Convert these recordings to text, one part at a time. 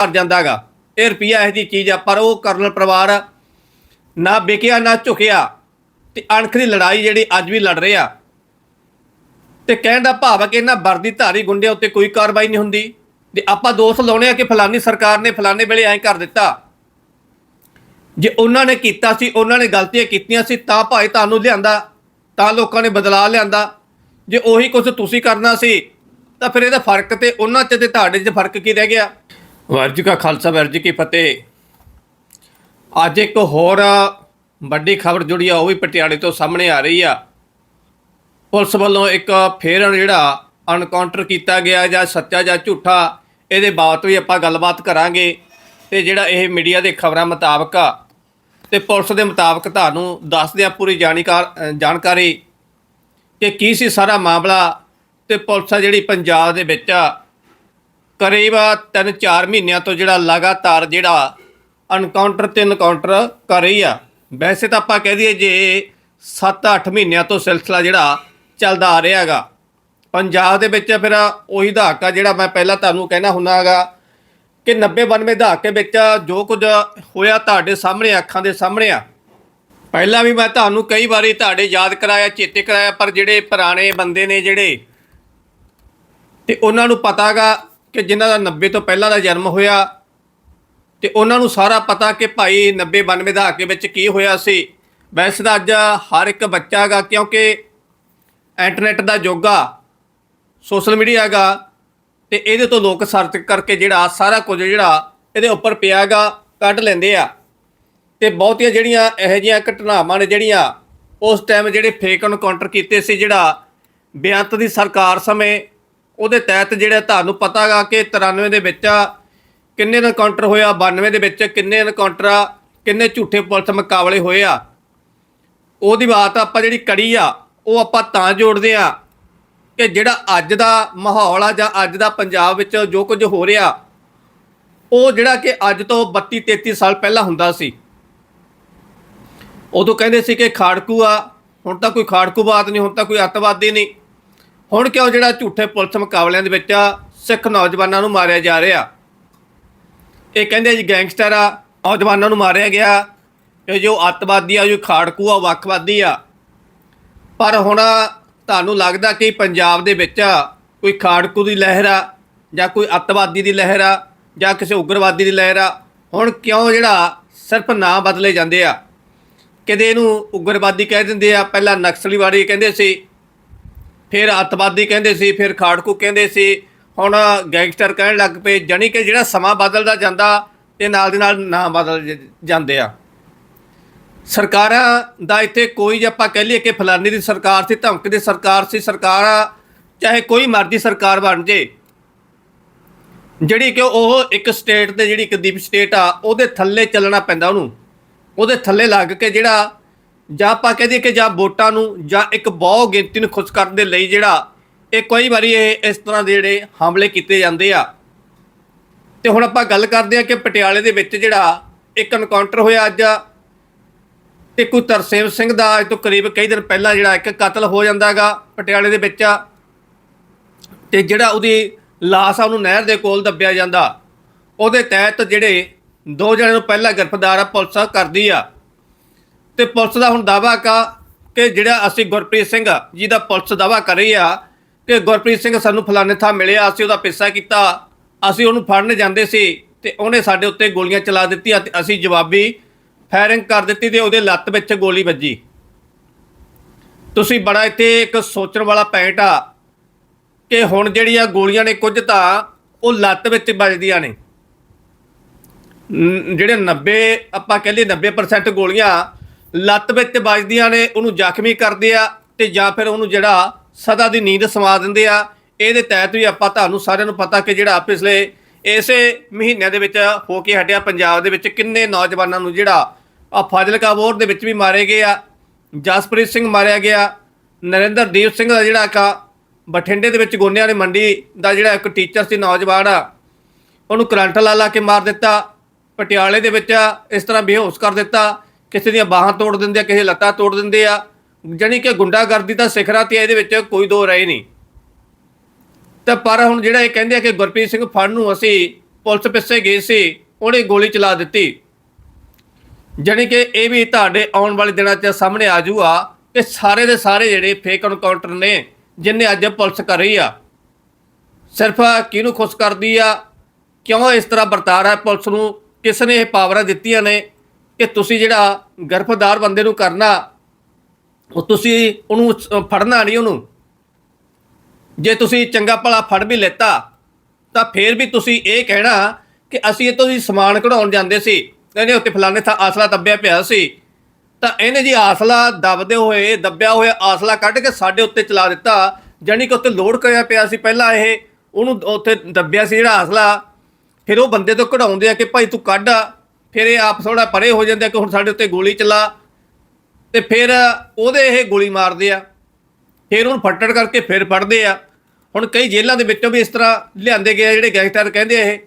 ਭਰ ਜਾਂਦਾਗਾ। ਇਹ ਰੁਪਈਆ ਇਹ ਜੀ ਚੀਜ਼ ਆ, ਪਰ ਉਹ ਕਰਨਲ ਪਰਿਵਾਰ ਨਾ ਵਿਕਿਆ, ਨਾ ਝੁਕਿਆ ਤੇ ਅਣਖ ਦੀ ਲੜਾਈ ਜਿਹੜੀ ਅੱਜ ਵੀ ਲੜ ਰਹੇ ਆ। ਤੇ ਕਹਿਣ ਦਾ ਭਾਵ ਹੈ ਕਿ ਇਹਨਾਂ ਵਰਦੀ ਧਾਰੀ ਗੁੰਡਿਆਂ ਉੱਤੇ ਕੋਈ ਕਾਰਵਾਈ ਨਹੀਂ ਹੁੰਦੀ। ਤੇ ਆਪਾਂ ਦੋਸ਼ ਲਾਉਣੇ ਆ ਕਿ ਫਲਾਨੀ ਸਰਕਾਰ ਨੇ ਫਲਾਣੇ ਵੇਲੇ ਐਂ ਕਰ ਦਿੱਤਾ। ਜੇ ਉਹਨਾਂ ਨੇ ਕੀਤਾ ਸੀ, ਉਹਨਾਂ ਨੇ ਗਲਤੀਆਂ ਕੀਤੀਆਂ ਸੀ, ਤਾਂ ਭਾਈ ਤੁਹਾਨੂੰ ਲਿਆਂਦਾ, ਤਾਂ ਲੋਕਾਂ ਨੇ ਬਦਲਾ ਲਿਆਂਦਾ। ਜੇ ਉਹੀ ਕੁਝ ਤੁਸੀਂ ਕਰਨਾ ਸੀ, ਤਾਂ ਫਿਰ ਇਹਦਾ ਫ਼ਰਕ ਤੇ ਉਹਨਾਂ 'ਚ ਤੇ ਤੁਹਾਡੇ 'ਚ ਫ਼ਰਕ ਕੀ ਰਹਿ ਗਿਆ? ਵਾਹਿਗੁਰੂ ਕਾ ਖਾਲਸਾ ਵਾਹਿਗੁਰੂ ਜੀ ਕੀ ਫਤਿਹ। ਅੱਜ ਇੱਕ ਹੋਰ ਵੱਡੀ ਖਬਰ ਜੁੜੀ ਆ ਉਹ ਵੀ ਪਟਿਆਲੇ ਤੋਂ ਸਾਹਮਣੇ ਆ ਰਹੀ ਆ। ਪੁਲਿਸ ਵੱਲੋਂ ਇੱਕ ਫੇਰ ਜਿਹੜਾ ਅਨਕਾਊਂਟਰ ਕੀਤਾ ਗਿਆ ਜਾਂ ਸੱਚਾ ਜਾਂ ਝੂਠਾ ਇਹਦੇ ਬਾਬਤ ਵੀ ਆਪਾਂ ਗੱਲਬਾਤ ਕਰਾਂਗੇ ਤੇ ਜਿਹੜਾ ਇਹ ਮੀਡੀਆ ਦੇ ਖਬਰਾਂ ਮੁਤਾਬਕ ਆ ਤੇ ਪੁਲਿਸ ਦੇ ਮੁਤਾਬਕ ਤੁਹਾਨੂੰ ਦੱਸਦੇ ਆ ਪੂਰੀ ਜਾਣਕਾਰ ਜਾਣਕਾਰੀ ਕਿ ਕੀ ਸੀ ਸਾਰਾ ਮਾਮਲਾ ਤੇ ਪੁਲਿਸ ਆ ਜਿਹੜੀ ਪੰਜਾਬ ਦੇ ਵਿੱਚ ਆ, ਕਰੀਬ 3-4 ਮਹੀਨਿਆਂ ਤੋਂ ਜਿਹੜਾ ਲਗਾਤਾਰ ਜਿਹੜਾ ਅਨਕਾਊਂਟਰ ਤੇ ਅਨਕਾਊਂਟਰ ਕਰ ਰਹੀ ਆ। ਵੈਸੇ ਤਾਂ ਆਪਾਂ ਕਹਿ ਦਈਏ ਜੇ 7-8 ਮਹੀਨਿਆਂ ਤੋਂ ਸਿਲਸਿਲਾ ਜਿਹੜਾ ਚੱਲਦਾ ਆ ਰਿਹਾ ਹੈਗਾ। ਪੰਜਾਬ ਦੇ ਵਿੱਚ ਫਿਰ ਉਹੀ ਦਹਾਕਾ ਜਿਹੜਾ ਮੈਂ ਪਹਿਲਾਂ ਤੁਹਾਨੂੰ ਕਹਿਣਾ ਹੁੰਦਾ ਹੈਗਾ ਕਿ 90-92 ਦਹਾਕੇ ਵਿੱਚ ਜੋ ਕੁਝ ਹੋਇਆ ਤੁਹਾਡੇ ਸਾਹਮਣੇ, ਅੱਖਾਂ ਦੇ ਸਾਹਮਣੇ ਆ। ਪਹਿਲਾਂ ਵੀ ਮੈਂ ਤੁਹਾਨੂੰ ਕਈ ਵਾਰੀ ਤੁਹਾਡੇ ਯਾਦ ਕਰਾਇਆ, ਚੇਤੇ ਕਰਾਇਆ, ਪਰ ਜਿਹੜੇ ਪੁਰਾਣੇ ਬੰਦੇ ਨੇ ਜਿਹੜੇ, ਤੇ ਉਹਨਾਂ ਨੂੰ ਪਤਾਗਾ ਕਿ ਜਿਨ੍ਹਾਂ ਦਾ 90 ਤੋਂ ਪਹਿਲਾਂ ਦਾ ਜਨਮ ਹੋਇਆ ਤੇ ਉਹਨਾਂ ਨੂੰ ਸਾਰਾ ਪਤਾ ਕਿ ਭਾਈ 90 92 ਦਹਾਕੇ ਵਿੱਚ ਕੀ ਹੋਇਆ ਸੀ। ਵੈਸੇ ਤਾਂ ਅੱਜ ਹਰ ਇੱਕ ਬੱਚਾ ਗਾ ਕਿਉਂਕਿ ਇੰਟਰਨੈਟ ਦਾ ਯੁੱਗ ਆ ਸੋਸ਼ਲ ਮੀਡੀਆ ਹੈਗਾ ਤੇ ਇਹਦੇ ਤੋਂ ਲੋਕ ਸਰਚ ਕਰਕੇ ਜਿਹੜਾ ਸਾਰਾ ਕੁਝ ਜਿਹੜਾ ਇਹਦੇ ਉੱਪਰ ਪਿਆ ਪਿਆਗਾ ਕੱਢ ਲੈਂਦੇ ਆ। ਤੇ ਬਹੁਤੀਆਂ ਜਿਹੜੀਆਂ ਇਹੋ ਜਿਹੀਆਂ ਘਟਨਾਵਾਂ ਨੇ ਜਿਹੜੀਆਂ ਉਸ ਟਾਈਮ ਜਿਹੜੇ ਫੇਕ ਐਨਕਾਊਂਟਰ ਕੀਤੇ ਸੀ ਜਿਹੜਾ ਬੇਅੰਤ ਦੀ ਸਰਕਾਰ ਸਮੇਂ ਉਹਦੇ ਤਹਿਤ ਜਿਹੜਾ ਤੁਹਾਨੂੰ ਪਤਾਗਾ ਕਿ 93 ਦੇ ਵਿੱਚ ਕਿੰਨੇ ਐਨਕਾਊਂਟਰ ਹੋਇਆ 92 ਦੇ ਵਿੱਚ ਕਿੰਨੇ ਐਨਕਾਊਂਟਰ ਆ, ਕਿੰਨੇ ਝੂਠੇ ਪੁਲਿਸ ਮੁਕਾਬਲੇ ਹੋਏ ਆ। ਉਹਦੀ ਬਾਤ ਆਪਾਂ ਜਿਹੜੀ ਕੜੀ ਆ, ਉਹ ਆਪਾਂ ਤਾਂ ਜੋੜਦੇ ਆ ਕਿ ਜਿਹੜਾ ਅੱਜ ਦਾ ਮਾਹੌਲ ਆ ਜਾਂ ਅੱਜ ਦਾ ਪੰਜਾਬ ਵਿੱਚ ਜੋ ਕੁਝ ਹੋ ਰਿਹਾ, ਉਹ ਜਿਹੜਾ ਕਿ ਅੱਜ ਤੋਂ 32 33 ਸਾਲ ਪਹਿਲਾਂ ਹੁੰਦਾ ਸੀ। ਉਦੋਂ ਕਹਿੰਦੇ ਸੀ ਕਿ ਖਾੜਕੂ ਆ, ਹੁਣ ਤਾਂ ਕੋਈ ਖਾੜਕੂ ਬਾਤ ਨਹੀਂ, ਹੁਣ ਤਾਂ ਕੋਈ ਅੱਤਵਾਦੀ ਨਹੀਂ। ਹੁਣ ਕਿਉਂ ਜਿਹੜਾ ਝੂਠੇ ਪੁਲਿਸ ਮੁਕਾਬਲਿਆਂ ਦੇ ਵਿੱਚ ਸਿੱਖ ਨੌਜਵਾਨਾਂ ਨੂੰ ਮਾਰਿਆ ਜਾ ਰਿਹਾ? ਇਹ ਕਹਿੰਦੇ ਜੀ ਗੈਂਗਸਟਰ ਆ, ਨੌਜਵਾਨਾਂ ਨੂੰ ਮਾਰਿਆ ਗਿਆ। ਇਹ ਜੋ ਅੱਤਵਾਦੀ ਆ ਜੋ ਖਾੜਕੂ ਆ ਵੱਖਵਾਦੀ ਆ। ਪਰ ਹੁਣ ਤੁਹਾਨੂੰ ਲੱਗਦਾ ਕਿ ਪੰਜਾਬ ਦੇ ਵਿੱਚ ਕੋਈ ਖਾੜਕੂ ਦੀ ਲਹਿਰ ਆ ਜਾਂ ਕੋਈ ਅੱਤਵਾਦੀ ਦੀ ਲਹਿਰ ਆ ਜਾਂ ਕਿਸੇ ਉਗਰਵਾਦੀ ਦੀ ਲਹਿਰ ਆ? ਹੁਣ ਕਿਉਂ ਜਿਹੜਾ ਸਿਰਫ ਨਾਂ ਬਦਲੇ ਜਾਂਦੇ ਆ? ਕਿਤੇ ਇਹਨੂੰ ਉਗਰਵਾਦੀ ਕਹਿ ਦਿੰਦੇ ਆ, ਪਹਿਲਾਂ ਨਕਸਲੀਵਾੜੀ ਕਹਿੰਦੇ ਸੀ ਫਿਰ ਅੱਤਵਾਦੀ ਕਹਿੰਦੇ ਸੀ, ਫਿਰ ਖਾੜਕੂ ਕਹਿੰਦੇ ਸੀ। ਹੁਣ ਗੈਂਗਸਟਰ ਕਹਿਣ ਲੱਗ ਪਏ, ਜਾਣੀ ਕਿ ਜਿਹੜਾ ਸਮਾਂ ਬਦਲਦਾ ਜਾਂਦਾ ਤੇ ਨਾਲ ਦੇ ਨਾਲ ਨਾਂ ਬਦਲ ਜਾਂਦੇ ਆ। ਸਰਕਾਰਾਂ ਦਾ ਇੱਥੇ ਕੋਈ ਜੇ ਆਪਾਂ ਕਹਿ ਲਈਏ ਕਿ ਫਲਾਨੀ ਦੀ ਸਰਕਾਰ ਸੀ, ਧਮਕ ਦੀ ਸਰਕਾਰ ਸੀ, ਸਰਕਾਰ ਚਾਹੇ ਕੋਈ ਮਰਜ਼ੀ ਸਰਕਾਰ ਬਣ ਜੇ, ਜਿਹੜੀ ਕਿ ਉਹ ਇੱਕ ਸਟੇਟ ਤੇ ਜਿਹੜੀ ਇੱਕ ਦੀਪ ਸਟੇਟ ਆ, ਉਹਦੇ ਥੱਲੇ ਚੱਲਣਾ ਪੈਂਦਾ ਉਹਨੂੰ। ਉਹਦੇ ਥੱਲੇ ਲੱਗ ਕੇ ਜਿਹੜਾ ਜਾਂ ਆਪਾਂ ਕਹਦੇ ਕਿ ਜਾਂ ਵੋਟਾਂ ਨੂੰ ਜਾਂ ਇੱਕ ਬਹੁ ਗਿਣਤੀ ਨੂੰ ਖੁਸ਼ ਕਰਨ ਦੇ ਲਈ ਜਿਹੜਾ ਇਹ ਕਈ ਵਾਰੀ ਇਹ ਇਸ ਤਰ੍ਹਾਂ ਦੇ ਜਿਹੜੇ ਹਮਲੇ ਕੀਤੇ ਜਾਂਦੇ ਆ। ਤੇ ਹੁਣ ਆਪਾਂ ਗੱਲ ਕਰਦੇ ਆ ਕਿ ਪਟਿਆਲੇ ਦੇ ਵਿੱਚ ਜਿਹੜਾ ਇੱਕ ਐਨਕਾਊਂਟਰ ਹੋਇਆ ਅੱਜ। ਤੇ ਕੋਈ ਤਰਸੇਮ ਸਿੰਘ ਦਾ ਅੱਜ ਤੋਂ ਕਰੀਬ ਕਈ ਦਿਨ ਪਹਿਲਾਂ ਜਿਹੜਾ ਇੱਕ ਕਤਲ ਹੋ ਜਾਂਦਾਗਾ ਪਟਿਆਲੇ ਦੇ ਵਿੱਚ। ਤੇ ਜਿਹੜਾ ਉਹਦੀ ਲਾਸ਼ ਆ ਉਹਨੂੰ ਨਹਿਰ ਦੇ ਕੋਲ ਦੱਬਿਆ ਜਾਂਦਾ। ਉਹਦੇ ਤਹਿਤ ਜਿਹੜੇ ਦੋ ਜਣਿਆਂ ਨੂੰ ਪਹਿਲਾਂ ਗ੍ਰਿਫਤਾਰ ਆ, ਪੁਲਿਸ ਕਰਦੀ ਆ। ਤੇ ਪੁਲਿਸ ਦਾ ਹੁਣ ਦਾਵਾ ਕਾ ਕਿ ਜਿਹੜਾ ਅਸੀਂ ਗੁਰਪ੍ਰੀਤ ਸਿੰਘ ਜੀ ਦਾ ਪੁਲਿਸ ਦਾਵਾ ਕਰ ਰਹੀ ਆ ਕਿ ਗੁਰਪ੍ਰੀਤ ਸਿੰਘ ਸਾਨੂੰ ਫਲਾਣੇ ਥਾਂ ਮਿਲਿਆ, ਅਸੀਂ ਉਹਦਾ ਪਿੱਛਾ ਕੀਤਾ, ਅਸੀਂ ਉਹਨੂੰ ਫੜਨ ਜਾਂਦੇ ਸੀ ਤੇ ਉਹਨੇ ਸਾਡੇ ਉੱਤੇ ਗੋਲੀਆਂ ਚਲਾ ਦਿੱਤੀਆਂ ਤੇ ਅਸੀਂ ਜਵਾਬੀ ਫਾਇਰਿੰਗ ਕਰ ਦਿੱਤੀ ਤੇ ਉਹਦੇ ਲੱਤ ਵਿੱਚ ਗੋਲੀ ਵੱਜੀ। ਤੁਸੀਂ ਬੜਾ ਇੱਥੇ ਇੱਕ ਸੋਚਣ ਵਾਲਾ ਪੁਆਇੰਟ ਆ ਕਿ ਹੁਣ ਜਿਹੜੀਆਂ ਗੋਲੀਆਂ ਨੇ ਕੁਝ ਤਾਂ ਉਹ ਲੱਤ ਵਿੱਚ ਵੱਜਦੀਆਂ ਨੇ। ਜਿਹੜੇ 90 ਆਪਾਂ ਕਹਿੰਦੇ 90% ਗੋਲੀਆਂ ਲੱਤ ਵਿੱਚ ਵੱਜਦੀਆਂ ਨੇ, ਉਹਨੂੰ ਜ਼ਖਮੀ ਕਰਦੇ ਆ ਤੇ ਜਾਂ ਫਿਰ ਉਹਨੂੰ ਜਿਹੜਾ ਸਦਾ ਦੀ ਨੀਂਦ ਸਮਾ ਦਿੰਦੇ ਆ। ਇਹਦੇ ਤਹਿਤ ਵੀ ਆਪਾਂ ਤੁਹਾਨੂੰ ਸਾਰਿਆਂ ਨੂੰ ਪਤਾ ਕਿ ਜਿਹੜਾ ਪਿਛਲੇ ਇਸੇ ਮਹੀਨਿਆਂ ਦੇ ਵਿੱਚ ਹੋ ਕੇ ਹਟਿਆ ਪੰਜਾਬ ਦੇ ਵਿੱਚ, ਕਿੰਨੇ ਨੌਜਵਾਨਾਂ ਨੂੰ ਜਿਹੜਾ ਆ ਫਾਜ਼ਿਲਕਾ ਬੋਰ ਦੇ ਵਿੱਚ ਵੀ ਮਾਰੇ ਗਏ ਆ, ਜਸਪ੍ਰੀਤ ਸਿੰਘ ਮਾਰਿਆ ਗਿਆ ਨਰਿੰਦਰਦੀਪ ਸਿੰਘ ਦਾ ਜਿਹੜਾ ਕਾ ਬਠਿੰਡੇ ਦੇ ਵਿੱਚ ਗੋਨਿਆਂ ਦੀ ਮੰਡੀ ਦਾ ਜਿਹੜਾ ਇੱਕ ਟੀਚਰ ਸੀ, ਨੌਜਵਾਨ ਆ, ਉਹਨੂੰ ਕਰੰਟ ਲਾ ਲਾ ਕੇ ਮਾਰ ਦਿੱਤਾ, ਪਟਿਆਲੇ ਦੇ ਵਿੱਚ ਇਸ ਤਰ੍ਹਾਂ ਬੇਹੋਸ਼ ਕਰ ਦਿੱਤਾ। ਕਿਸੇ ਦੀਆਂ ਬਾਹਾਂ ਤੋੜ ਦਿੰਦੇ ਆ, ਕਿਸੇ ਲੱਤਾਂ ਤੋੜ ਦਿੰਦੇ ਆ। ਜਾਣੀ ਕਿ ਗੁੰਡਾਗਰਦੀ ਤਾਂ ਸਿਖਰਾਂ ਤੇ ਇਹਦੇ ਵਿੱਚ ਕੋਈ ਦੋ ਰਹੇ ਨਹੀਂ। ਤਾਂ ਪਰ ਹੁਣ ਜਿਹੜਾ ਇਹ ਕਹਿੰਦੇ ਆ ਕਿ ਗੁਰਪ੍ਰੀਤ ਸਿੰਘ ਫੜ ਨੂੰ ਅਸੀਂ ਪੁਲਿਸ ਪਿੱਛੇ ਗਏ ਸੀ, ਉਹਨੇ ਗੋਲੀ ਚਲਾ ਦਿੱਤੀ। ਜਾਣੀ ਕਿ ਇਹ ਵੀ ਤੁਹਾਡੇ ਆਉਣ ਵਾਲੇ ਦਿਨਾਂ 'ਚ ਸਾਹਮਣੇ ਆ ਜੂਗਾ ਕਿ ਸਾਰੇ ਦੇ ਸਾਰੇ ਜਿਹੜੇ ਫੇਕ ਐਨਕਾਊਂਟਰ ਨੇ, ਜਿੰਨੇ ਅੱਜ ਪੁਲਿਸ ਕਰ ਰਹੀ ਆ, ਸਿਰਫ ਕਿਹਨੂੰ ਖੁਸ਼ ਕਰਦੀ ਆ, ਕਿਉਂ ਇਸ ਤਰ੍ਹਾਂ ਵਰਤਾਰਾ ਪੁਲਿਸ ਨੂੰ, ਕਿਸ ਨੇ ਇਹ ਪਾਵਰਾਂ ਦਿੱਤੀਆਂ ਨੇ ਕਿ ਤੁਸੀਂ ਜਿਹੜਾ ਗਰਭਦਾਰ ਬੰਦੇ ਨੂੰ ਕਰਨਾ, ਉਹ ਤੁਸੀਂ ਉਹਨੂੰ ਫੜਨਾ ਨਹੀਂ ਉਹਨੂੰ। ਜੇ ਤੁਸੀਂ ਚੰਗਾ ਭਲਾ ਫੜ ਵੀ ਲੈਤਾ, ਤਾਂ ਫੇਰ ਵੀ ਤੁਸੀਂ ਇਹ ਕਹਿਣਾ ਕਿ ਅਸੀਂ ਇਹ ਤੋਂ ਜੀ ਸਮਾਨ ਕਢਾਉਣ ਜਾਂਦੇ ਸੀ। ਇਹਨੇ ਉੱਤੇ ਫਲਾਣੇ ਥਾਂ ਆਸਲਾ ਦੱਬਿਆ ਪਿਆ ਸੀ। ਤਾਂ ਇਹਨੇ ਜੀ ਆਸਲਾ ਦੱਬਦੇ ਹੋਏ, ਦੱਬਿਆ ਹੋਇਆ ਆਸਲਾ ਕੱਢ ਕੇ ਸਾਡੇ ਉੱਤੇ ਚਲਾ ਦਿੱਤਾ। ਜਾਣੀ ਕਿ ਉੱਤੇ ਲੋਡ ਕਰਿਆ ਪਿਆ ਸੀ ਪਹਿਲਾਂ ਇਹ। ਉਹਨੂੰ ਉੱਥੇ ਦੱਬਿਆ ਸੀ ਜਿਹੜਾ ਆਸਲਾ। ਫਿਰ ਉਹ ਬੰਦੇ ਤੋਂ ਕਢਾਉਂਦੇ ਆ ਕਿ ਭਾਈ ਤੂੰ ਕੱਢ। ਫਿਰ ਇਹ ਆਪ ਥੋੜਾ ਪਰੇ ਹੋ ਜਾਂਦੇ ਆ ਕਿ ਹੁਣ ਸਾਡੇ ਉੱਤੇ ਗੋਲੀ ਚਲਾ ਤੇ ਫਿਰ ਉਹਦੇ ਇਹ ਗੋਲੀ ਮਾਰਦੇ ਆ। ਫਿਰ ਉਹਨੂੰ ਫੱਟੜ ਕਰਕੇ ਫਿਰ ਫੜਦੇ ਆ। ਹੁਣ ਕਈ ਜੇਲ੍ਹਾਂ ਦੇ ਵਿੱਚੋਂ ਵੀ ਇਸ ਤਰ੍ਹਾਂ ਲਿਆਂਦੇ ਗਏ ਆ, ਜਿਹੜੇ ਗੈਂਗਸਟਰ ਕਹਿੰਦੇ ਇਹ।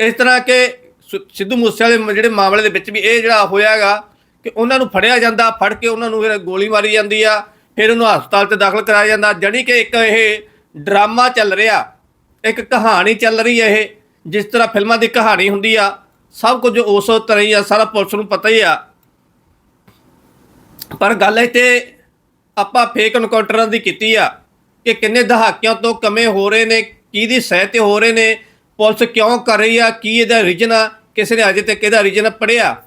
ਇਸ ਤਰ੍ਹਾਂ ਕਿ ਸਿ- ਸਿੱਧੂ ਮੂਸੇਵਾਲੇ ਮ- ਜਿਹੜੇ ਮਾਮਲੇ ਦੇ ਵਿੱਚ ਵੀ ਇਹ ਜਿਹੜਾ ਹੋਇਆਗਾ ਕਿ ਉਹਨਾਂ ਨੂੰ ਫੜਿਆ ਜਾਂਦਾ, ਫੜ ਕੇ ਉਹਨਾਂ ਨੂੰ ਫਿਰ ਗੋਲੀ ਮਾਰੀ ਜਾਂਦੀ ਆ, ਫਿਰ ਉਹਨੂੰ ਹਸਪਤਾਲ 'ਚ ਦਾਖਲ ਕਰਾਇਆ ਜਾਂਦਾ, ਜਣੀ ਕਿ ਇੱਕ ਇਹ ਡਰਾਮਾ ਚੱਲ ਰਿਹਾ, ਇੱਕ ਕਹਾਣੀ ਚੱਲ ਰਹੀ ਹੈ ਇਹ, ਜਿਸ ਤਰ੍ਹਾਂ ਫਿਲਮਾਂ ਦੀ ਕਹਾਣੀ ਹੁੰਦੀ ਆ। ਸਭ ਕੁਝ ਉਸ ਤਰ੍ਹਾਂ ਹੀ ਆ, ਸਾਰਾ ਪੁਲਿਸ ਨੂੰ ਪਤਾ ਹੀ ਆ। ਪਰ ਗੱਲ ਇੱਥੇ ਆਪਾਂ ਫੇਕ ਐਨਕਾਊਂਟਰਾਂ ਦੀ ਕੀਤੀ ਆ ਕਿ ਕਿੰਨੇ ਦਹਾਕਿਆਂ ਤੋਂ ਕਮੇ ਹੋ ਰਹੇ ਨੇ, ਕਿਹਦੀ ਸਹਿ ਤੇ ਹੋ ਰਹੇ ਨੇ, ਪੁਲਿਸ ਕਿਉਂ ਕਰ ਰਹੀ ਆ, ਕੀ ਇਹਦਾ ਰੀਜਨ ਆ, ਕਿਸੇ ਨੇ ਅਜੇ ਤੱਕ ਇਹਦਾ ਰੀਜਨ ਪੜਿਆ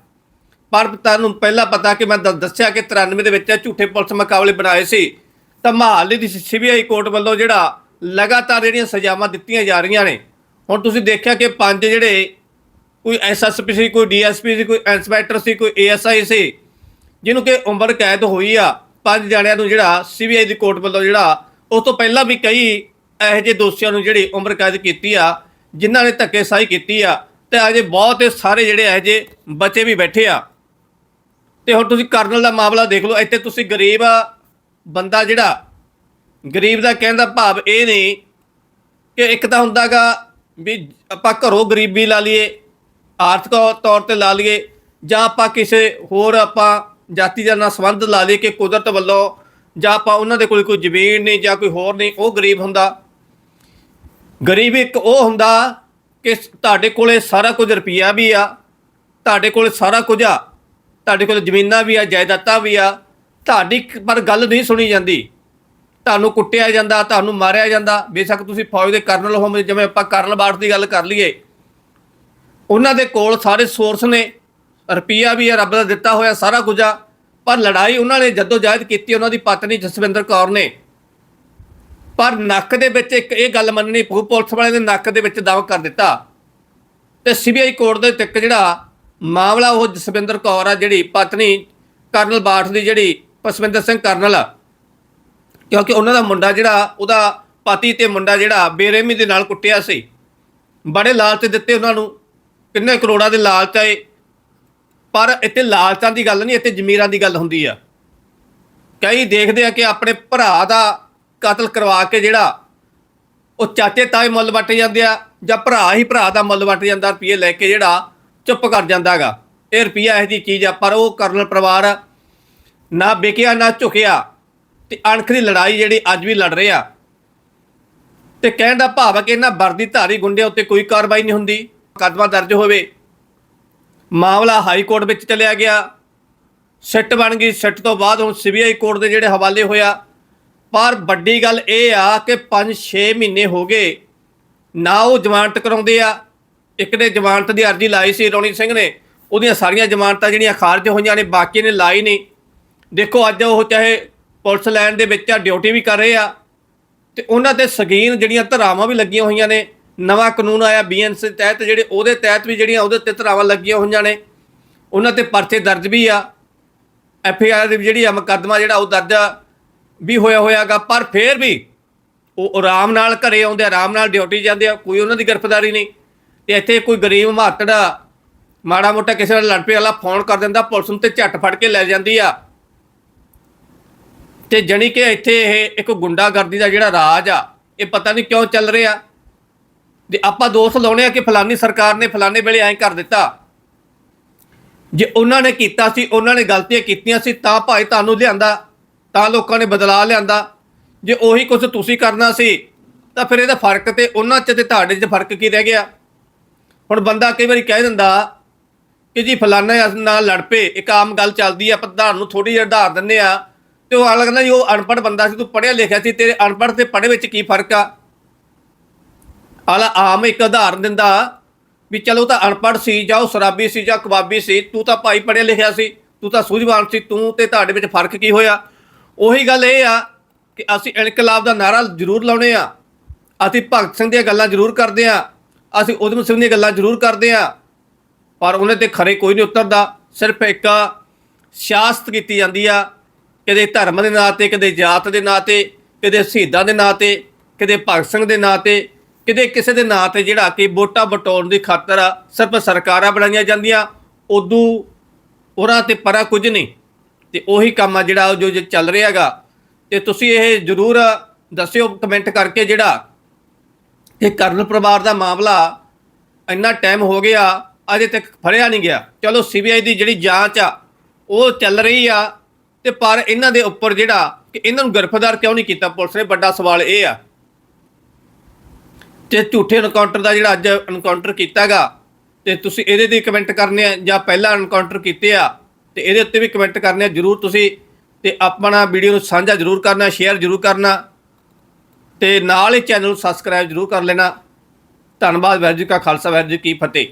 ਪਰ ਤੁਹਾਨੂੰ ਪਹਿਲਾਂ ਪਤਾ ਕਿ ਮੈਂ ਦ- ਦੱਸਿਆ ਕਿ 93 ਦੇ ਵਿੱਚ ਝੂਠੇ ਪੁਲਿਸ ਮੁਕਾਬਲੇ ਬਣਾਏ ਸੀ। ਤਾਂ ਮਹਾਲੀ ਦੀ ਸੀਬੀਆਈ ਕੋਰਟ ਵੱਲੋਂ ਜਿਹੜਾ ਲਗਾਤਾਰ ਜਿਹੜੀਆਂ ਸਜ਼ਾਵਾਂ ਦਿੱਤੀਆਂ ਜਾ ਰਹੀਆਂ ਨੇ, ਹੁਣ ਤੁਸੀਂ ਦੇਖਿਆ ਕਿ ਪੰਜ ਜਿਹੜੇ ਕੋਈ ਐਸਐਸਪੀ ਸੀ, ਕੋਈ ਡੀਐਸਪੀ ਸੀ, ਕੋਈ ਇੰਸਪੈਕਟਰ ਸੀ, ਕੋਈ ਏਐਸਆਈ ਸੀ, ਜਿਹਨੂੰ ਕਿ ਉਮਰ ਕੈਦ ਹੋਈ ਆ, ਪੰਜ ਜਣਿਆਂ ਨੂੰ ਜਿਹੜਾ ਸੀਬੀਆਈ ਦੀ ਕੋਰਟ ਵੱਲੋਂ ਜਿਹੜਾ, ਉਸ ਤੋਂ ਪਹਿਲਾਂ ਵੀ ਕਈ ਇਹੋ ਜਿਹੇ ਦੋਸ਼ੀਆਂ ਨੂੰ ਜਿਹੜੀ ਉਮਰ ਕੈਦ ਕੀਤੀ ਆ, ਜਿਨ੍ਹਾਂ ਨੇ ਧੱਕੇਸ਼ਾਹੀ ਕੀਤੀ ਆ, ਤੇ ਅਜੇ ਬਹੁਤ ਸਾਰੇ ਜਿਹੜੇ ਇਹੋ ਜਿਹੇ ਬੱਚੇ ਵੀ ਬੈਠੇ ਆ। ਤੇ ਹੁਣ ਤੁਸੀਂ ਕਰਨਲ ਦਾ ਮਾਮਲਾ ਦੇਖ ਲਓ, ਇੱਥੇ ਤੁਸੀਂ ਗਰੀਬ ਬੰਦਾ ਜਿਹੜਾ, ਗਰੀਬ ਦਾ ਕਹਿਣ ਦਾ ਭਾਵ ਇਹ ਨਹੀਂ ਕਿ ਇੱਕ ਤਾਂ ਹੁੰਦਾਗਾ ਵੀ ਆਪਾਂ ਘਰੋਂ ਗਰੀਬੀ ਲਾ ਲਈਏ ਆਰਥਿਕ ਤੌਰ ਤੇ ਲਾ ਲਈਏ ਜਾਂ ਆਪਾਂ ਕਿਸੇ ਹੋਰ ਆਪਾਂ ਜਾਤੀ ਦਾ ਨਾਲ ਸੰਬੰਧ ਲਾ ਲਈਏ ਕਿ ਕੁਦਰਤ ਵੱਲੋਂ ਜਾਂ ਆਪਾਂ ਉਹਨਾਂ ਦੇ ਕੋਲ ਕੋਈ ਜ਼ਮੀਨ ਨਹੀਂ ਜਾਂ ਕੋਈ ਹੋਰ ਨਹੀਂ, ਉਹ ਗਰੀਬ ਹੁੰਦਾ। ਗਰੀਬ ਇੱਕ ਉਹ ਹੁੰਦਾ ਕਿ ਤੁਹਾਡੇ ਕੋਲੇ ਸਾਰਾ ਕੁਝ ਰੁਪਈਆ ਵੀ ਆ, ਤੁਹਾਡੇ ਕੋਲੇ ਸਾਰਾ ਕੁਝ ਆ, ਤੁਹਾਡੇ ਕੋਲ ਜ਼ਮੀਨਾਂ ਵੀ ਆ, ਜਾਇਦਾਦਾਂ ਵੀ ਆ, ਤੁਹਾਡੀ ਪਰ ਗੱਲ ਨਹੀਂ ਸੁਣੀ ਜਾਂਦੀ। ਤੁਹਾਨੂੰ ਕੁੱਟਿਆ ਜਾਂਦਾ, ਤੁਹਾਨੂੰ ਮਾਰਿਆ ਜਾਂਦਾ। ਬੇਸ਼ੱਕ ਤੁਸੀਂ ਫੌਜ ਦੇ ਕਰਨਲ ਹੋ ਜਿਵੇਂ ਆਪਾਂ ਕਰਨਲ ਬਾਠ ਦੀ ਗੱਲ ਕਰ ਲਈਏ। ਉਹਨਾਂ ਦੇ ਕੋਲ ਸਾਰੇ ਸੋਰਸ ਨੇ, ਰੁਪਈਆ ਵੀ ਆ ਰੱਬ ਦਾ ਦਿੱਤਾ ਹੋਇਆ ਸਾਰਾ ਕੁਝ ਆ, ਪਰ ਲੜਾਈ ਉਹਨਾਂ ਨੇ ਜਦੋਂ ਜਦੋਜਹਿਦ ਕੀਤੀ, ਉਹਨਾਂ ਦੀ ਪਤਨੀ ਜਸਵਿੰਦਰ ਕੌਰ ਨੇ। ਪਰ ਨੱਕ ਦੇ ਵਿੱਚ ਇੱਕ ਇਹ ਗੱਲ ਮੰਨਣੀ ਪਊ, ਪੁਲਿਸ ਵਾਲੇ ਨੇ ਨੱਕ ਦੇ ਵਿੱਚ ਦਾਅਵਾ ਕਰ ਦਿੱਤਾ। ਤੇ ਸੀਬੀਆਈ ਕੋਰਟ ਦੇ ਤੱਕ ਜਿਹੜਾ ਮਾਮਲਾ, ਉਹ ਜਸਵਿੰਦਰ ਕੌਰ ਆ, ਜਿਹੜੀ ਪਤਨੀ ਕਰਨਲ ਬਾਠ ਦੀ ਜਿਹੜੀ ਪਸਵਿੰਦਰ ਸਿੰਘ ਕਰਨਲ ਆ। ਕਿਉਂਕਿ ਉਹਨਾਂ ਦਾ ਮੁੰਡਾ ਜਿਹੜਾ, ਉਹਦਾ ਪਤੀ ਤੇ ਮੁੰਡਾ ਜਿਹੜਾ ਬੇਰਹਿਮੀ ਦੇ ਨਾਲ ਕੁੱਟਿਆ ਸੀ। ਬੜੇ ਲਾਲਚ ਦਿੱਤੇ ਉਹਨਾਂ ਨੂੰ। ਕਿੰਨੇ ਕਰੋੜਾਂ ਦੇ ਲਾਲਚ ਆਏ। ਪਰ ਇੱਥੇ ਲਾਲਚਾਂ ਦੀ ਗੱਲ ਨਹੀਂ, ਇੱਥੇ ਜ਼ਮੀਰਾਂ ਦੀ ਗੱਲ ਹੁੰਦੀ ਆ। ਕਈ ਦੇਖਦੇ ਆ ਕਿ ਆਪਣੇ ਭਰਾ ਦਾ ਕਤਲ ਕਰਵਾ ਕੇ ਜਿਹੜਾ ਉਹ ਚਾਚੇ ਤਾਏ ਮੁੱਲ ਵੱਟ ਜਾਂਦੇ ਆ, ਜਾਂ ਭਰਾ ਹੀ ਭਰਾ ਦਾ ਮੁੱਲ ਵੱਟ ਜਾਂਦਾ ਰੁਪਏ ਲੈ ਕੇ ਜਿਹੜਾ ਚੁੱਪ ਕਰ ਜਾਂਦਾਗਾ ਇਹ ਰੁਪਈਆ ਇਹੋ ਜਿਹੀ ਚੀਜ਼ ਆ, ਪਰ ਉਹ ਕਰਨਲ ਪਰਿਵਾਰ ਨਾ ਵਿਕਿਆ, ਨਾ ਝੁਕਿਆ ਤੇ ਅਣਖ ਦੀ ਲੜਾਈ ਜਿਹੜੀ ਅੱਜ ਵੀ ਲੜ ਰਹੇ ਆ। ਤੇ ਕਹਿਣ ਦਾ ਭਾਵ ਹੈ ਕਿ ਇਹਨਾਂ ਵਰਦੀ ਧਾਰੀ ਗੁੰਡਿਆਂ ਉੱਤੇ ਕੋਈ ਕਾਰਵਾਈ ਨਹੀਂ ਹੁੰਦੀ। ਮੁਕੱਦਮਾ ਦਰਜ ਹੋਵੇ। ਮਾਮਲਾ ਹਾਈ ਕੋਰਟ ਵਿੱਚ ਚਲਿਆ ਗਿਆ। ਸਿੱਟ ਬਣ ਗਈ। ਸਿੱਟ ਤੋਂ ਬਾਅਦ ਹੁਣ ਸੀਬੀਆਈ ਕੋਰਟ ਦੇ ਜਿਹੜੇ ਹਵਾਲੇ ਹੋਇਆ। ਪਰ ਵੱਡੀ ਗੱਲ ਇਹ ਆ ਕਿ 5-6 ਮਹੀਨੇ ਹੋ ਗਏ। ਨਾ ਉਹ ਜ਼ਮਾਨਤ ਕਰਾਉਂਦੇ ਆ। ਇੱਕ ਨੇ ਜ਼ਮਾਨਤ ਦੀ ਅਰਜ਼ੀ ਲਾਈ ਸੀ ਰੌਣੀ ਸਿੰਘ ਨੇ। ਉਹਦੀਆਂ ਸਾਰੀਆਂ ਜ਼ਮਾਨਤਾਂ ਜਿਹੜੀਆਂ ਖਾਰਜ ਹੋਈਆਂ ਨੇ ਬਾਕੀ ਨੇ ਲਾਈ ਨਹੀਂ। ਦੇਖੋ, ਅੱਜ ਉਹ ਚਾਹੇ ਪੁਲਿਸ ਲਾਈਨ ਦੇ ਵਿੱਚ ਆ, ਡਿਊਟੀ ਵੀ ਕਰ ਰਹੇ ਆ। ਤੇ ਉਹਨਾਂ ਤੇ ਸਗੀਨ ਜਿਹੜੀਆਂ ਧਰਾਵਾਂ ਵੀ ਲੱਗੀਆਂ ਹੋਈਆਂ ਨੇ। ਨਵਾਂ ਕਾਨੂੰਨ ਆਇਆ ਬੀਐਨਸੀ ਤਹਿਤ, ਜਿਹੜੇ ਉਹਦੇ ਤਹਿਤ ਵੀ ਜਿਹੜੀਆਂ ਉਹਦੇ ਤੇ ਧਰਾਵਾਂ ਲੱਗੀਆਂ ਹੋਈਆਂ ਨੇ, ਉਹਨਾਂ ਤੇ ਪਰਚੇ ਦਰਜ ਵੀ ਆ। ਐਫ ਆਈ ਆਰ ਦੀ ਜਿਹੜੀ ਆ ਮੁਕੱਦਮਾ ਜਿਹੜਾ ਉਹ ਦਰਜ ਵੀ ਹੋਇਆ ਹੋਇਆਗਾ, ਪਰ ਫੇਰ ਵੀ ਉਹ ਆਰਾਮ ਨਾਲ ਘਰੇ ਆਉਂਦੇ ਆਰਾਮ ਨਾਲ ਡਿਊਟੀ ਜਾਂਦੇ ਆ, ਕੋਈ ਉਹਨਾਂ ਦੀ ਗ੍ਰਿਫਤਾਰੀ ਨਹੀਂ। ਤੇ ਇੱਥੇ ਕੋਈ ਗਰੀਬ ਮਾਤੜਾ ਮਾੜਾ ਮੋਟਾ ਕਿਸੇ ਨਾਲ ਲੜ ਪਏ ਵਾਲਾ ਫੋਨ ਕਰ ਦਿੰਦਾ, ਪੁਲਿਸ ਨੂੰ ਤੇ ਝੱਟ ਫੜ ਕੇ ਲੈ ਜਾਂਦੀ ਆ। ਤੇ ਜਣੀ ਕਿ ਇੱਥੇ ਇਹ ਇੱਕ ਗੁੰਡਾਗਰਦੀ ਦਾ ਜਿਹੜਾ ਰਾਜ ਆ, ਇਹ ਪਤਾ ਨਹੀਂ ਕਿਉਂ ਚੱਲ ਰਿਹਾ। ਤੇ ਆਪਾਂ ਦੋਸ਼ ਲਾਉਣੇ ਆ ਕਿ ਫਲਾਨੀ ਸਰਕਾਰ ਨੇ ਫਲਾਣੇ ਵੇਲੇ ਐਂ ਕਰ ਦਿੱਤਾ। ਜੇ ਉਹਨਾਂ ਨੇ ਕੀਤਾ ਸੀ, ਉਹਨਾਂ ਨੇ ਗਲਤੀਆਂ ਕੀਤੀਆਂ ਸੀ, ਤਾਂ ਭਾਈ ਤੁਹਾਨੂੰ ਲਿਆਂਦਾ, ਤਾਂ ਲੋਕਾਂ ਨੇ ਬਦਲਾ ਲਿਆਂਦਾ। ਜੇ ਉਹੀ ਕੁਝ ਤੁਸੀਂ ਕਰਨਾ ਸੀ, ਤਾਂ ਫਿਰ ਇਹਦਾ ਫ਼ਰਕ ਤੇ ਉਹਨਾਂ 'ਚ ਤੇ ਤੁਹਾਡੇ 'ਚ ਫ਼ਰਕ ਕੀ ਰਹਿ ਗਿਆ? ਹੁਣ ਬੰਦਾ ਕਈ ਵਾਰੀ ਕਹਿ ਦਿੰਦਾ ਕਿ ਜੀ ਫਲਾਣਾ ਨਾਲ ਲੜ ਪਏ, ਇੱਕ ਆਮ ਗੱਲ ਚੱਲਦੀ ਆ ਪ੍ਰਧਾਨ ਨੂੰ ਥੋੜੀ ਜਿਹੀ ਉਧਾਰ ਦਿੰਦੇ ਆ, ਤੇ ਉਹ ਅਲੱਗ ਨਾ ਜੀ, ਉਹ ਅਨਪੜ੍ਹ ਬੰਦਾ ਸੀ, ਤੂੰ ਪੜ੍ਹਿਆ ਲਿਖਿਆ ਸੀ, ਤੇਰੇ ਅਨਪੜ੍ਹ ਤੇ ਪੜ੍ਹੇ ਵਿੱਚ ਕੀ ਫ਼ਰਕ ਆ? ਆਲਾ ਆਮ ਇੱਕ ਉਦਾਹਰਨ ਦਿੰਦਾ ਵੀ ਚਲੋ ਤਾਂ ਅਨਪੜ੍ਹ ਸੀ ਜਾਂ ਉਹ ਸ਼ਰਾਬੀ ਸੀ ਜਾਂ ਕਬਾਬੀ ਸੀ, ਤੂੰ ਤਾਂ ਭਾਈ ਪੜ੍ਹਿਆ ਲਿਖਿਆ ਸੀ, ਤੂੰ ਤਾਂ ਸੂਝਵਾਨ ਸੀ, ਤੂੰ ਤੇ ਤੁਹਾਡੇ ਵਿੱਚ ਫ਼ਰਕ ਕੀ ਹੋਇਆ? ਉਹੀ ਗੱਲ ਇਹ ਆ ਕਿ ਅਸੀਂ ਇਨਕਲਾਬ ਦਾ ਨਾਰਾ ਜ਼ਰੂਰ ਲਾਉਣੇ ਆ ਅਸੀਂ ਭਗਤ ਸਿੰਘ ਦੀਆਂ ਗੱਲਾਂ ਜ਼ਰੂਰ ਕਰਦੇ ਆ ਅਸੀਂ ਉਦਮ ਸਿੰਘ ਦੀਆਂ ਗੱਲਾਂ ਜ਼ਰੂਰ ਕਰਦੇ ਆ ਪਰ ਉਹਨੇ ਤੇ ਖਰੇ ਕੋਈ ਨਹੀਂ ਉਤਰਦਾ। ਸਿਰਫ ਇੱਕ ਸਿਆਸਤ ਕੀਤੀ ਜਾਂਦੀ ਆ, ਕਦੇ ਧਰਮ ਦੇ ਨਾਂ ਤੇ, ਕਦੇ ਜਾਤ ਦੇ ਨਾਂ ਤੇ, ਕਦੇ ਸ਼ਹੀਦਾਂ ਦੇ ਨਾਂ ਤੇ, ਕਦੇ ਭਗਤ ਸਿੰਘ ਦੇ ਨਾਂ ਤੇ। ਕਿਤੇ ਕਿਸੇ ਦੇ ਨਾਂ ਤੇ ਜਿਹੜਾ ਕਿ ਵੋਟਾਂ ਬਟਾਉਣ ਦੀ ਖਾਤਰ ਸਿਰਫ ਸਰਕਾਰਾਂ ਬਣਾਈਆਂ ਜਾਂਦੀਆਂ, ਉਦੋਂ ਉਹਨਾਂ ਤੇ ਪਰਾ ਕੁਝ ਨਹੀਂ। ਤੇ ਉਹੀ ਕੰਮ ਆ ਜਿਹੜਾ ਉਹ ਜੋ ਚੱਲ ਰਿਹਾ ਹੈਗਾ। ਤੇ ਤੁਸੀਂ ਇਹ ਜ਼ਰੂਰ ਦੱਸਿਓ, ਕਮੈਂਟ ਕਰਕੇ ਜਿਹੜਾ ਕਿ ਕਰਨ ਪਰਿਵਾਰ ਦਾ ਮਾਮਲਾ ਇੰਨਾ ਟਾਈਮ ਹੋ ਗਿਆ, ਅਜੇ ਤੱਕ ਫੜਿਆ ਨਹੀਂ ਗਿਆ। ਚਲੋ ਸੀਬੀਆਈ ਦੀ ਜਿਹੜੀ ਜਾਂਚ ਆ, ਉਹ ਚੱਲ ਰਹੀ ਆ। ਤੇ ਪਰ ਇਹਨਾਂ ਦੇ ਉੱਪਰ ਜਿਹੜਾ ਕਿ ਇਹਨਾਂ ਨੂੰ ਗ੍ਰਿਫਤਾਰ ਕਿਉਂ ਨਹੀਂ ਕੀਤਾ ਪੁਲਿਸ ਨੇ, ਵੱਡਾ ਸਵਾਲ ਇਹ ਆ। ਤੇ ਝੂਠੇ ਐਨਕਾਊਂਟਰ ਦਾ ਜਿਹੜਾ ਅੱਜ ਐਨਕਾਊਂਟਰ ਕੀਤਾਗਾ, ਤੇ ਤੁਸੀਂ ਇਹਦੇ ਤੇ ਕਮੈਂਟ ਕਰਨੇ ਆ ਜਾਂ ਪਹਿਲਾਂ ਐਨਕਾਊਂਟਰ ਕੀਤੇ ਆ, ਤੇ ਇਹਦੇ ਉੱਤੇ ਵੀ ਕਮੈਂਟ ਕਰਨੇ ਆ, ਜਰੂਰ ਤੁਸੀਂ, ਤੇ ਆਪਣਾ ਵੀਡੀਓ ਨੂੰ ਸਾਂਝਾ ਜਰੂਰ ਕਰਨਾ ਸ਼ੇਅਰ ਜਰੂਰ ਕਰਨਾ, ਤੇ ਨਾਲ ਹੀ ਚੈਨਲ ਨੂੰ ਸਬਸਕ੍ਰਾਈਬ ਜਰੂਰ ਕਰ ਲੈਣਾ। ਧੰਨਵਾਦ, ਵਾਹਿਗੁਰੂ ਜੀ ਕਾ ਖਾਲਸਾ, ਵਾਹਿਗੁਰੂ ਜੀ ਕੀ ਫਤਿਹ।